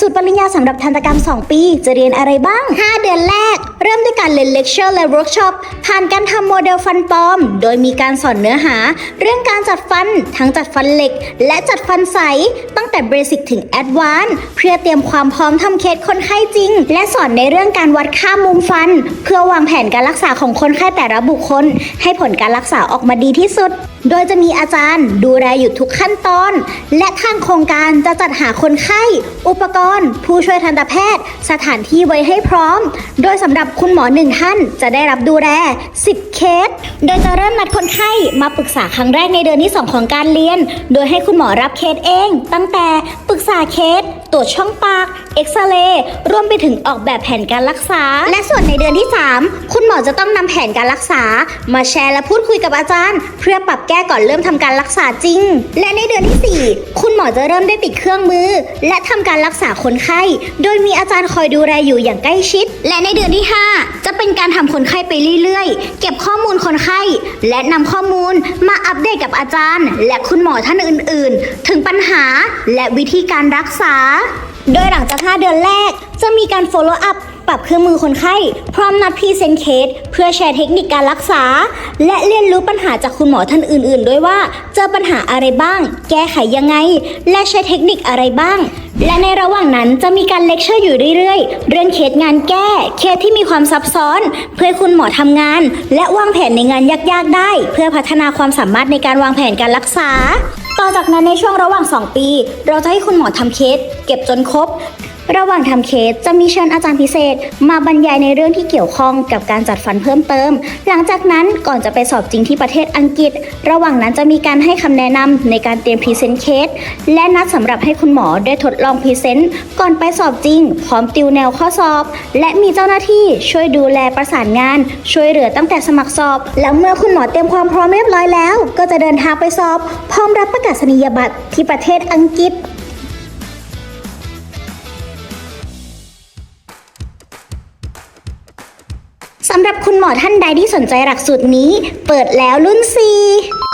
สูตรปริญญาสำหรับทันตกรรม 2 ปี จะเรียนอะไรบ้าง 5 เดือนแรก เริ่มด้วยการเรียนเลคเชอร์และเวิร์กช็อปผ่านการทำโมเดลฟันปลอม โดยมีการสอนเนื้อหา เรื่องการจัดฟัน ทั้งจัดฟันเหล็ก และจัดฟันใสต แต่เบสิกถึงแอดวานซ์เพื่อเตรียมความพร้อมทำเคสคนไข้จริง และสอนในเรื่องการวัดค่ามุมฟัน เพื่อวางแผนการรักษาของคนไข้แต่ละบุคคล ให้ผลการรักษาออกมาดีที่สุด โดยจะมีอาจารย์ดูแลอยู่ทุกขั้นตอน และทางโครงการจะจัดหาคนไข้ อุปกรณ์ ผู้ช่วยทันตแพทย์ สถานที่ไว้ให้พร้อม โดยสำหรับคุณหมอหนึ่งท่านจะได้รับดูแล 10 เคส โดยจะเริ่มนัดคนไข้มาปรึกษาครั้งแรกในเดือนที่ 2 ของการเรียน โดยให้คุณหมอรับเคสเอง ตั้งแต่ปรึกษาเคส ตรวจช่องปาก เอ็กซเรย์รวมไปถึงออกแบบแผนการรักษา และส่วนในเดือนที่ 3 คุณหมอจะต้องนำแผนการรักษา มาแชร์และพูดคุยกับอาจารย์ เพื่อปรับแก้ก่อนเริ่มทำการรักษาจริง และในเดือนที่ 4 คุณหมอจะเริ่มได้ติดเครื่องมือ และทำการรักษาคนไข้ โดยมีอาจารย์คอยดูแลอยู่อย่างใกล้ชิด และในเดือนที่ 5ารทำคนไข้ไปเรื่อยๆ เก็บข้อมูลคนไข้ และนำข้อมูลมาอัปเดตกับอาจารย์ และคุณหมอท่านอื่นๆ ถึงปัญหาและวิธีการรักษา โดยหลังจาก 5 เดือนแรก จะมีการ follow up ปรับเครื่องมือคนไข้ พร้อมนัดพรีเซนเคสเพื่อแชร์เทคนิคการรักษา และเรียนรู้ปัญหาจากคุณหมอท่านอื่น ๆ ด้วยว่า เจอปัญหาอะไรบ้าง แก้ไขยังไง และใช้เทคนิคอะไรบ้าง และในระหว่างนั้นจะมีการเลคเชอร์อยู่เรื่อย ๆ เรื่องเคสงานแก้ เคสที่มีความซับซ้อน เพื่อคุณหมอทำงาน และวางแผนในงานยาก ๆ ได้ เพื่อพัฒนาความสามารถในการวางแผนการรักษา ต่อจากนั้นในช่วงระหว่าง 2 ปี เราจะให้คุณหมอทำเคสเก็บจนครบ ระหว่างทำเคสจะมีเชิญอาจารย์พิเศษ มาบรรยายในเรื่องที่เกี่ยวข้องกับการจัดฟันเพิ่มเติม หลังจากนั้นก่อนจะไปสอบจริงที่ประเทศอังกฤษ ระหว่างนั้นจะมีการให้คำแนะนำในการเตรียมพรีเซนต์เคสและนัดสำหรับให้คุณหมอได้ทดลองพรีเซนต์ก่อนไปสอบจริง พร้อมติวแนวข้อสอบ และมีเจ้าหน้าที่ช่วยดูแลประสานงาน ช่วยเหลือตั้งแต่สมัครสอบ แล้วเมื่อคุณหมอเตรียมความพร้อมเรียบร้อยแล้ว ก็จะเดินทางไปสอบ พร้อมรับประกาศนียบัตรที่ประเทศอังกฤษ สำหรับคุณหมอท่านใดที่สนใจหลักสูตรนี้ เปิดแล้วรุ่น 4